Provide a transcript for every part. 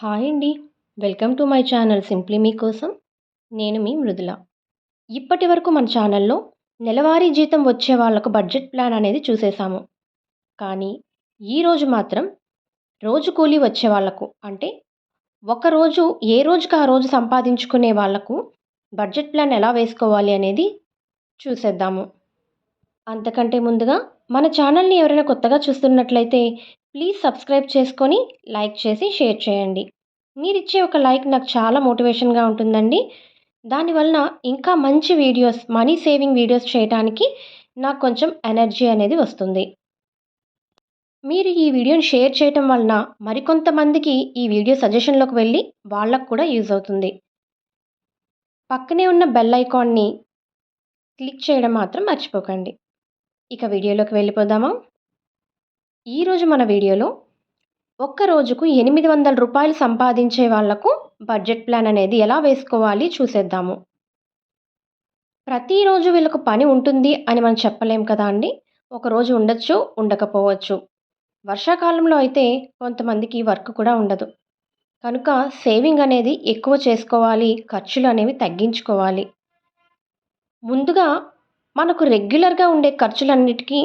Hi అండి. Welcome to my channel simply మీకోసం నేను మీ మృదుల. ఇప్పటి వరకు మన ఛానల్లో నెలవారీ జీతం వచ్చే వాళ్ళకు బడ్జెట్ ప్లాన్ అనేది చూసేసాము కానీ ఈరోజు మాత్రం రోజు కూలీ వచ్చే వాళ్ళకు అంటే ఒకరోజు ఏ రోజుకి ఆ రోజు సంపాదించుకునే వాళ్ళకు బడ్జెట్ ప్లాన్ ఎలా వేసుకోవాలి అనేది చూసేద్దాము. అంతకంటే ముందుగా మన ఛానల్ని ఎవరైనా కొత్తగా చూస్తున్నట్లయితే ప్లీజ్ సబ్స్క్రైబ్ చేసుకొని లైక్ చేసి షేర్ చేయండి. మీరు ఇచ్చే ఒక లైక్ నాకు చాలా మోటివేషన్గా ఉంటుందండి. దానివలన ఇంకా మంచి వీడియోస్ మనీ సేవింగ్ వీడియోస్ చేయడానికి నాకు కొంచెం ఎనర్జీ అనేది వస్తుంది. మీరు ఈ వీడియోని షేర్ చేయటం వలన మరికొంతమందికి ఈ వీడియో సజెషన్లోకి వెళ్ళి వాళ్ళకు కూడా యూజ్ అవుతుంది. పక్కనే ఉన్న బెల్ ఐకాన్ని క్లిక్ చేయడం మాత్రం మర్చిపోకండి. ఇక వీడియోలోకి వెళ్ళిపోదామా? ఈరోజు మన వీడియోలో ఒక్క రోజుకు ఎనిమిది వందల రూపాయలు సంపాదించే వాళ్ళకు బడ్జెట్ ప్లాన్ అనేది ఎలా వేసుకోవాలి చూసేద్దాము. ప్రతిరోజు వీళ్ళకు పని ఉంటుంది అని మనం చెప్పలేం కదా అండి? ఒకరోజు ఉండొచ్చు ఉండకపోవచ్చు. వర్షాకాలంలో అయితే కొంతమందికి వర్క్ కూడా ఉండదు. కనుక సేవింగ్ అనేది ఎక్కువ చేసుకోవాలి ఖర్చులు అనేవి తగ్గించుకోవాలి. ముందుగా మనకు రెగ్యులర్గా ఉండే ఖర్చులన్నిటికీ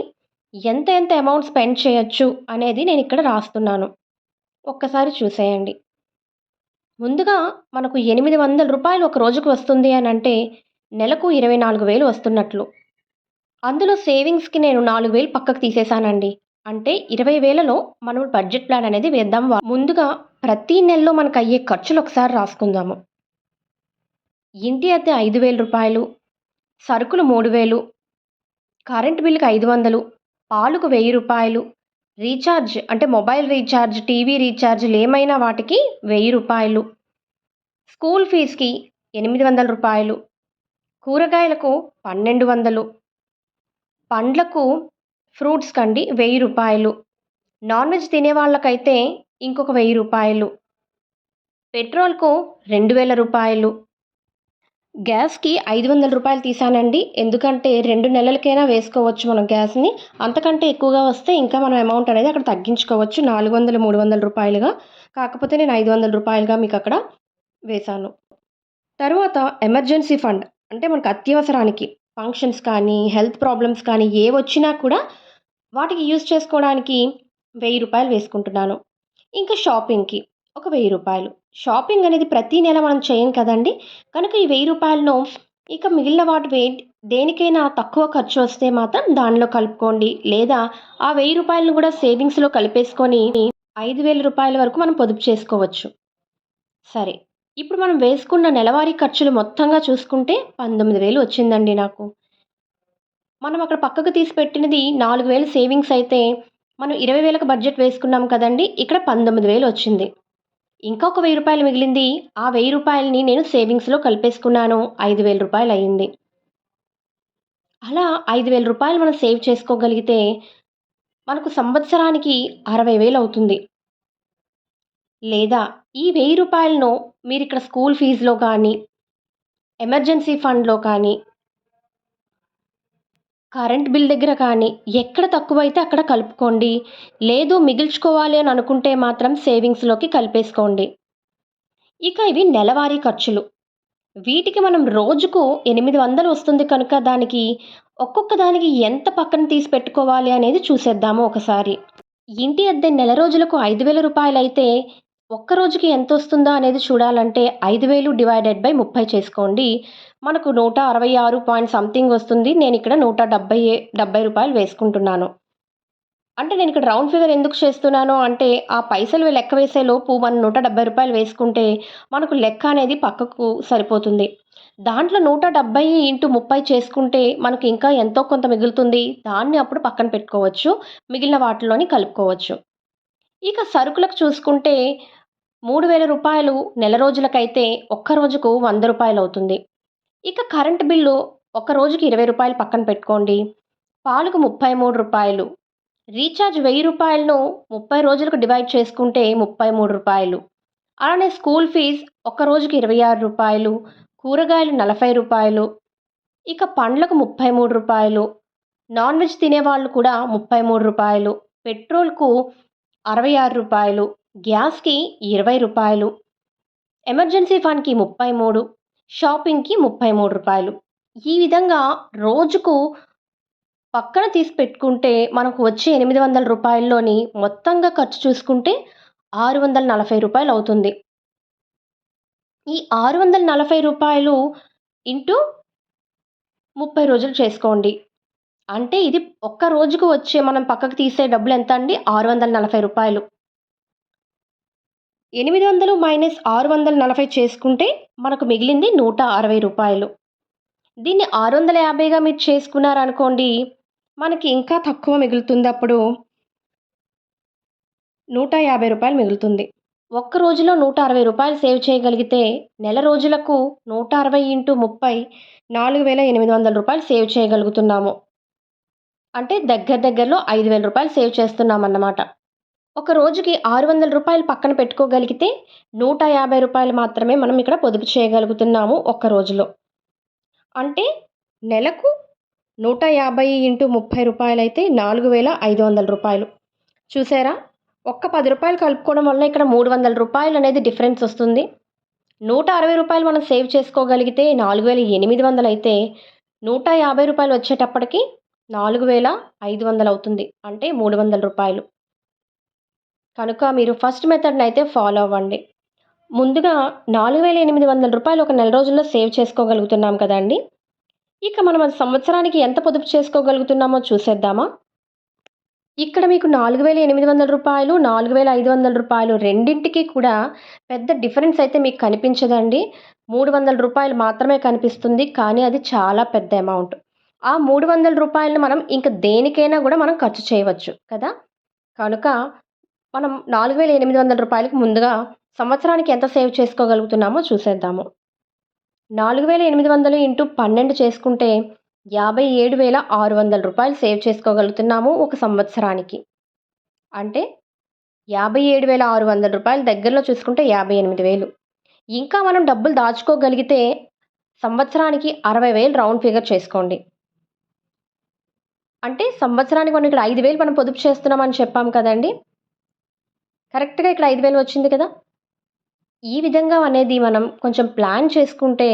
ఎంత ఎంత అమౌంట్ స్పెండ్ చేయొచ్చు అనేది నేను ఇక్కడ రాస్తున్నాను. ఒక్కసారి చూసేయండి. ముందుగా మనకు ఎనిమిది వందల రూపాయలు ఒక రోజుకు వస్తుంది అని అంటే నెలకు ఇరవై నాలుగు వేలు వస్తున్నట్లు. అందులో సేవింగ్స్కి నేను నాలుగు వేలు పక్కకు తీసేశానండి. అంటే ఇరవై వేలలో మనం బడ్జెట్ ప్లాన్ అనేది వేద్దాం ముందుగా ప్రతి నెలలో మనకు అయ్యే ఖర్చులు ఒకసారి రాసుకుందాము. ఇంటి అద్దె ఐదు వేల రూపాయలు సరుకులు మూడు వేలు కరెంట్ బిల్లుకి ఐదు వందలు ఆలుకు వెయ్యి రూపాయలు. రీఛార్జ్ అంటే మొబైల్ రీఛార్జ్ టీవీ రీఛార్జ్లు ఏమైనా వాటికి వెయ్యి రూపాయలు. స్కూల్ ఫీజుకి ఎనిమిది వందల రూపాయలు. కూరగాయలకు పన్నెండు వందలు. పండ్లకు ఫ్రూట్స్ కండి వెయ్యి రూపాయలు. నాన్ వెజ్ తినే వాళ్ళకైతే ఇంకొక వెయ్యి రూపాయలు. పెట్రోల్కు రెండు వేల రూపాయలు. గ్యాస్కి ఐదు వందల రూపాయలు తీసానండి ఎందుకంటే రెండు నెలలకైనా వేసుకోవచ్చు మనం గ్యాస్ని. అంతకంటే ఎక్కువగా వస్తే ఇంకా మనం అమౌంట్ అనేది అక్కడ తగ్గించుకోవచ్చు. నాలుగు వందలు మూడు వందల రూపాయలుగా. కాకపోతే నేను ఐదు వందల రూపాయలుగా మీకు అక్కడ వేశాను. తర్వాత ఎమర్జెన్సీ ఫండ్. అంటే మనకు అత్యవసరానికి ఫంక్షన్స్ కానీ హెల్త్ ప్రాబ్లమ్స్ కానీ ఏ వచ్చినా కూడా వాటికి యూజ్ చేసుకోవడానికి వెయ్యి రూపాయలు వేసుకుంటున్నాను. ఇంకా షాపింగ్కి. ఒక వెయ్యి రూపాయలు. షాపింగ్ అనేది ప్రతి నెల మనం చేయం కదండి. కనుక ఈ వెయ్యి రూపాయలను ఇక మిగిలిన వాటి వే దేనికైనా తక్కువ ఖర్చు వస్తే మాత్రం దానిలో కలుపుకోండి. లేదా ఆ వెయ్యి రూపాయలను కూడా సేవింగ్స్లో కలిపేసుకొని ఐదు వేల రూపాయల వరకు మనం పొదుపు చేసుకోవచ్చు. సరే ఇప్పుడు మనం వేసుకున్న నెలవారీ ఖర్చులు మొత్తంగా చూసుకుంటే పంతొమ్మిది వేలు వచ్చిందండి నాకు. మనం అక్కడ పక్కకు తీసి పెట్టినది నాలుగు వేలు సేవింగ్స్ అయితే మనం ఇరవై వేలకు బడ్జెట్ వేసుకున్నాం కదండి. ఇక్కడ పంతొమ్మిది వేలు వచ్చింది. ఇంకొక వెయ్యి రూపాయలు మిగిలింది. ఆ వెయ్యి రూపాయలని నేను సేవింగ్స్లో కలిపేసుకున్నాను. ఐదు వేల రూపాయలు అయ్యింది అలా ఐదు వేల రూపాయలు మనం సేవ్ చేసుకోగలిగితే మనకు సంవత్సరానికి అరవై వేలు అవుతుంది. లేదా ఈ వెయ్యి రూపాయలను మీరు ఇక్కడ స్కూల్ ఫీజులో కానీ ఎమర్జెన్సీ ఫండ్లో కానీ కరెంట్ బిల్ దగ్గర కానీ ఎక్కడ తక్కువైతే అక్కడ కలుపుకోండి. లేదు మిగిల్చుకోవాలి అని అనుకుంటే మాత్రం సేవింగ్స్లోకి కలిపేసుకోండి. ఇక ఇవి నెలవారీ ఖర్చులు. వీటికి మనం రోజుకు ఎనిమిది వందలు వస్తుంది కనుక దానికి ఒక్కొక్క దానికి ఎంత పక్కన తీసి పెట్టుకోవాలి అనేది చూసేద్దాము ఒకసారి. ఇంటి అద్దె నెల రోజులకు ఐదు వేల రూపాయలు అయితే ఒక్క రోజుకి ఎంత వస్తుందా అనేది చూడాలంటే ఐదు వేలు డివైడెడ్ బై ముప్పై చేసుకోండి. మనకు నూట అరవై ఆరు పాయింట్ సంథింగ్ వస్తుంది. నేను ఇక్కడ నూట డెబ్బై డెబ్బై రూపాయలు వేసుకుంటున్నాను. అంటే నేను ఇక్కడ రౌండ్ ఫిగర్ ఎందుకు చేస్తున్నాను అంటే ఆ పైసలు లెక్క వేసే లోపు మనం నూట డెబ్బై రూపాయలు వేసుకుంటే మనకు లెక్క అనేది పక్కకు సరిపోతుంది. దాంట్లో నూట డెబ్బై ఇంటూ ముప్పై చేసుకుంటే మనకు ఇంకా ఎంతో కొంత మిగులుతుంది. దాన్ని అప్పుడు పక్కన పెట్టుకోవచ్చు. మిగిలిన వాటిలోని కలుపుకోవచ్చు. ఇక సరుకులకు చూసుకుంటే మూడు వేల రూపాయలు నెల రోజులకైతే ఒక్క రోజుకు వంద రూపాయలు అవుతుంది. ఇక కరెంట్ బిల్లు ఒక రోజుకి ఇరవై రూపాయలు పక్కన పెట్టుకోండి. పాలకు ముప్పై మూడు రూపాయలు రీఛార్జ్ వెయ్యి రూపాయలను ముప్పై రోజులకు డివైడ్ చేసుకుంటే ముప్పై మూడు రూపాయలు అలానే స్కూల్ ఫీజ్ ఒక రోజుకి ఇరవై ఆరు రూపాయలు కూరగాయలు నలభై రూపాయలు ఇక పండ్లకు ముప్పై మూడు రూపాయలు నాన్ వెజ్ తినేవాళ్ళు కూడా ముప్పై మూడు రూపాయలు పెట్రోల్కు అరవై ఆరు రూపాయలు గ్యాస్కి ఇరవై రూపాయలు ఎమర్జెన్సీ ఫండ్కి ముప్పై మూడు షాపింగ్కి ముప్పై మూడు రూపాయలు. ఈ విధంగా రోజుకు పక్కన తీసి పెట్టుకుంటే మనకు వచ్చే ఎనిమిది వందల రూపాయల్లోని మొత్తంగా ఖర్చు చూసుకుంటే ఆరు వందల నలభై రూపాయలు అవుతుంది. ఈ ఆరు వందల నలభై రూపాయలు ఇంటూ ముప్పై రోజులు చేసుకోండి. అంటే ఇది ఒక్క రోజుకు వచ్చే మనం పక్కకు తీసే డబ్బులు ఎంత అండి? ఆరు వందల నలభై రూపాయలు. ఎనిమిది వందలు మైనస్ ఆరు వందల నలభై చేసుకుంటే మనకు మిగిలింది నూట అరవై రూపాయలు. దీన్ని ఆరు వందల యాభైగా మీరు చేసుకున్నారనుకోండి మనకి ఇంకా తక్కువ మిగులుతుంది అప్పుడు నూట యాభై రూపాయలు మిగులుతుంది. ఒక్క రోజులో నూట అరవై రూపాయలు సేవ్ చేయగలిగితే నెల రోజులకు నూట అరవై ఇంటూ ముప్పై నాలుగు వేల ఎనిమిది వందల రూపాయలు సేవ్ చేయగలుగుతున్నాము. అంటే దగ్గర దగ్గరలో ఐదు వేల రూపాయలు సేవ్ చేస్తున్నామన్నమాట. ఒక రోజుకి ఆరు వందల రూపాయలు పక్కన పెట్టుకోగలిగితే నూట యాభై రూపాయలు మాత్రమే మనం ఇక్కడ పొదుపు చేయగలుగుతున్నాము ఒక్క రోజులో. అంటే నెలకు నూట యాభై ఇంటూ ముప్పై రూపాయలు అయితే నాలుగు వేల ఐదు వందల రూపాయలు. చూసారా? ఒక్క పది రూపాయలు కలుపుకోవడం వల్ల ఇక్కడ మూడు వందల రూపాయలు అనేది డిఫరెన్స్ వస్తుంది. నూట అరవై రూపాయలు మనం సేవ్ చేసుకోగలిగితే నాలుగు వేల ఎనిమిది వందలు అయితే నూట యాభై రూపాయలు వచ్చేటప్పటికి 4500 అవుతుంది. అంటే మూడు వందల రూపాయలు కనుక మీరు ఫస్ట్ మెథడ్ని అయితే ఫాలో అవ్వండి. ముందుగా నాలుగు వేల ఎనిమిది వందల రూపాయలు ఒక నెల రోజుల్లో సేవ్ చేసుకోగలుగుతున్నాం కదండీ! ఇక మనం అది సంవత్సరానికి ఎంత పొదుపు చేసుకోగలుగుతున్నామో చూసేద్దామా? ఇక్కడ మీకు నాలుగు వేల ఎనిమిది వందల రూపాయలు నాలుగు వేల ఐదు వందల రూపాయలు రెండింటికి కూడా పెద్ద డిఫరెన్స్ అయితే మీకు కనిపించదండి. మూడు వందల రూపాయలు మాత్రమే కనిపిస్తుంది. కానీ అది చాలా పెద్ద అమౌంట్. ఆ మూడు వందల రూపాయలను మనం ఇంకా దేనికైనా కూడా మనం ఖర్చు చేయవచ్చు కదా? కనుక మనం నాలుగు వేల ఎనిమిది వందల రూపాయలకు ముందుగా సంవత్సరానికి ఎంత సేవ్ చేసుకోగలుగుతున్నామో చూసేద్దాము. నాలుగు వేల ఎనిమిది వందలు ఇంటూ పన్నెండు చేసుకుంటే యాభై ఏడు వేల ఆరు వందల రూపాయలు సేవ్ చేసుకోగలుగుతున్నాము ఒక సంవత్సరానికి. అంటే యాభై ఏడు వేల ఆరు వందల రూపాయలు దగ్గరలో చూసుకుంటే యాభై ఎనిమిది వేలు. ఇంకా మనం డబ్బులు దాచుకోగలిగితే సంవత్సరానికి అరవై వేలు రౌండ్ ఫిగర్ చేసుకోండి. అంటే సంవత్సరానికి మనం ఇక్కడ ఐదు వేలు మనం పొదుపు చేస్తున్నామని చెప్పాం కదండీ! కరెక్ట్‌గా ఇక్కడ ఐదు వేలు వచ్చింది కదా! ఈ విధంగా అనేది మనం కొంచెం ప్లాన్ చేసుకుంటే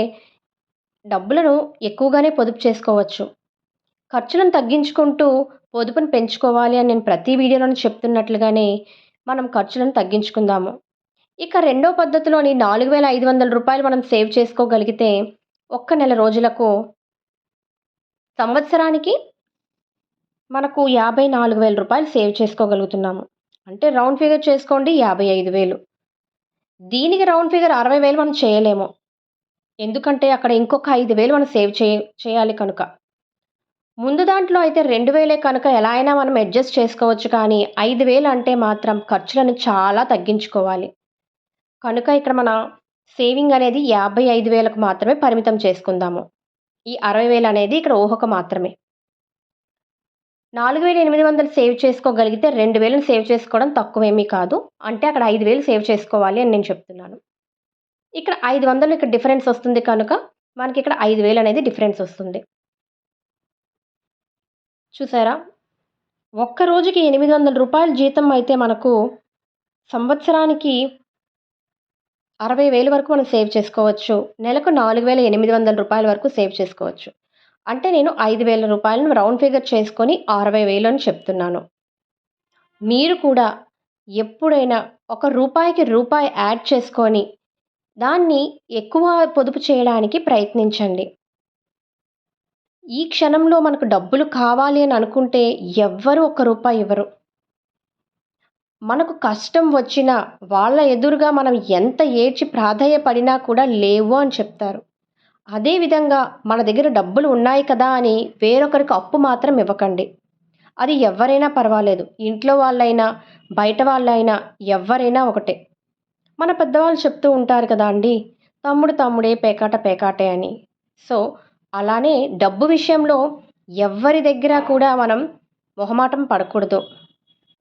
డబ్బులను ఎక్కువగానే పొదుపు చేసుకోవచ్చు. ఖర్చులను తగ్గించుకుంటూ పొదుపును పెంచుకోవాలి అని నేను ప్రతి వీడియోలోను చెప్తున్నట్లుగానే మనం ఖర్చులను తగ్గించుకుందాము. ఇక రెండో పద్ధతిలోని నాలుగు వేల ఐదు వందల రూపాయలు మనం సేవ్ చేసుకోగలిగితే ఒక్క నెల రోజులకు సంవత్సరానికి మనకు యాభై నాలుగు వేల రూపాయలు సేవ్ చేసుకోగలుగుతున్నాము. అంటే రౌండ్ ఫిగర్ చేసుకోండి 55,000. దీనికి రౌండ్ ఫిగర్ అరవై వేలు మనం చేయలేము. ఎందుకంటే అక్కడ ఇంకొక ఐదు వేలు మనం సేవ్ చే చేయాలి కనుక. ముందు దాంట్లో అయితే 2,000 కనుక ఎలా అయినా మనం అడ్జస్ట్ చేసుకోవచ్చు కానీ ఐదు వేలు అంటే మాత్రం ఖర్చులను చాలా తగ్గించుకోవాలి. కనుక ఇక్కడ మన సేవింగ్ అనేది 55,000కు మాత్రమే పరిమితం చేసుకుందాము. ఈ అరవై వేలు అనేది ఇక్కడ ఊహకు మాత్రమే. 4800 సేవ్ చేసుకోగలిగితే 2,000ని సేవ్ చేసుకోవడం తక్కువేమీ కాదు. అంటే అక్కడ ఐదు వేలు సేవ్ చేసుకోవాలి అని నేను చెప్తున్నాను. ఇక్కడ 500 ఇక్కడ డిఫరెన్స్ వస్తుంది కనుక మనకి ఇక్కడ ఐదు వేలు అనేది డిఫరెన్స్ వస్తుంది. చూసారా? ఒక్క రోజుకి రూ. 800 జీతం అయితే మనకు సంవత్సరానికి అరవై వేల వరకు మనం సేవ్ చేసుకోవచ్చు. నెలకు నాలుగు వేల ఎనిమిది వందల రూపాయల వరకు సేవ్ చేసుకోవచ్చు. అంటే నేను ఐదు వేల రూపాయలను రౌండ్ ఫిగర్ చేసుకొని అరవై వేలు అని చెప్తున్నాను. మీరు కూడా ఎప్పుడైనా ఒక రూపాయికి రూపాయి యాడ్ చేసుకొని దాన్ని ఎక్కువ పొదుపు చేయడానికి ప్రయత్నించండి. ఈ క్షణంలో మనకు డబ్బులు కావాలి అని అనుకుంటే ఎవ్వరు ఒక్క రూపాయి ఇవ్వరు. మనకు కష్టం వచ్చినా వాళ్ళ ఎదురుగా మనం ఎంత ఏడ్చి ప్రాధాన్యపడినా కూడా లేవు అని చెప్తారు. అదే విధంగా మన దగ్గర డబ్బులు ఉన్నాయి కదా అని వేరొకరికి అప్పు మాత్రం ఇవ్వకండి. అది ఎవరైనా పర్వాలేదు. ఇంట్లో వాళ్ళైనా, బయట వాళ్ళైనా ఎవరైనా ఒకటే. మన పెద్దవాళ్ళు చెప్తూ ఉంటారు కదా అండి తమ్ముడు తమ్ముడే పేకాట పేకాటే అని. సో, అలానే డబ్బు విషయంలో ఎవరి దగ్గర కూడా మనం మొహమాటం పడకూడదు.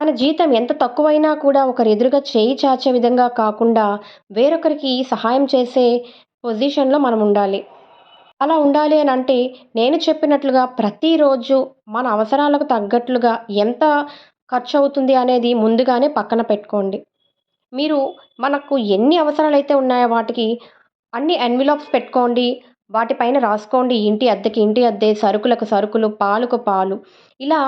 మన జీతం ఎంత తక్కువైనా కూడా ఒకరి ఎదురుగా చేయి చాచే విధంగా కాకుండా వేరొకరికి సహాయం చేసే పొజిషన్‌లో మనం ఉండాలి. అలా ఉండాలి అని అంటే నేను చెప్పినట్లుగా ప్రతిరోజు మన అవసరాలకు తగ్గట్లుగా ఎంత ఖర్చు అవుతుంది అనేది ముందుగానే పక్కన పెట్టుకోండి. మీరు మనకు ఎన్ని అవసరాలు అయితే ఉన్నాయో వాటికి అన్ని ఎన్విలాప్స్ పెట్టుకోండి వాటిపైన రాసుకోండి. ఇంటి అద్దెకి ఇంటి అద్దె సరుకులకు సరుకులు పాలకు పాలు. ఇలా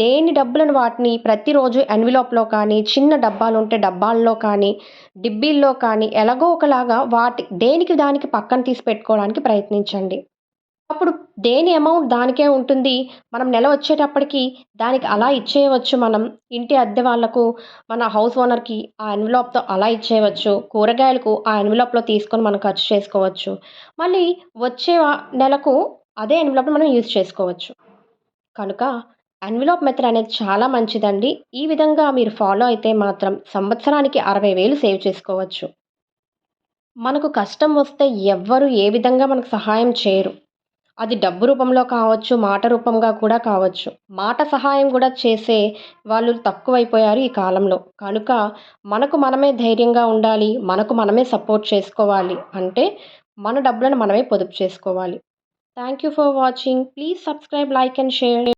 దేని డబ్బులను వాటిని ప్రతిరోజు ఎన్విలోప్లో కానీ చిన్న డబ్బాలు ఉంటే డబ్బాల్లో కానీ డిబ్బీల్లో కానీ ఎలాగో ఒకలాగా వాటి దేనికి దానికి పక్కన తీసి పెట్టుకోవడానికి ప్రయత్నించండి. అప్పుడు దేని అమౌంట్ దానికే ఉంటుంది? మనం నెల వచ్చేటప్పటికి దానికి అలా ఇచ్చేయవచ్చు మనం. ఇంటి అద్దె వాళ్ళకు మన హౌస్ ఓనర్కి ఆ ఎన్విలాప్తో అలా ఇచ్చేయవచ్చు. కూరగాయలకు ఆ ఎన్విలాప్లో తీసుకొని మనం ఖర్చు చేసుకోవచ్చు. మళ్ళీ వచ్చే నెలకు అదే ఎన్విలాప్ని మనం యూజ్ చేసుకోవచ్చు. కనుక ఎన్విలాప్ మెథడ్ అనేది చాలా మంచిదండి. ఈ విధంగా మీరు ఫాలో అయితే మాత్రం సంవత్సరానికి అరవై వేలు సేవ్ చేసుకోవచ్చు. మనకు కష్టం వస్తే ఎవ్వరు ఏ విధంగా మనకు సహాయం చేయరు. అది డబ్బు రూపంలో కావచ్చు మాట రూపంగా కూడా కావచ్చు. మాట సహాయం కూడా చేసే వాళ్ళు తక్కువైపోయారు ఈ కాలంలో. కనుక మనకు మనమే ధైర్యంగా ఉండాలి మనకు మనమే సపోర్ట్ చేసుకోవాలి అంటే మన డబ్బులను మనమే పొదుపు చేసుకోవాలి. Thank you for watching please subscribe like and share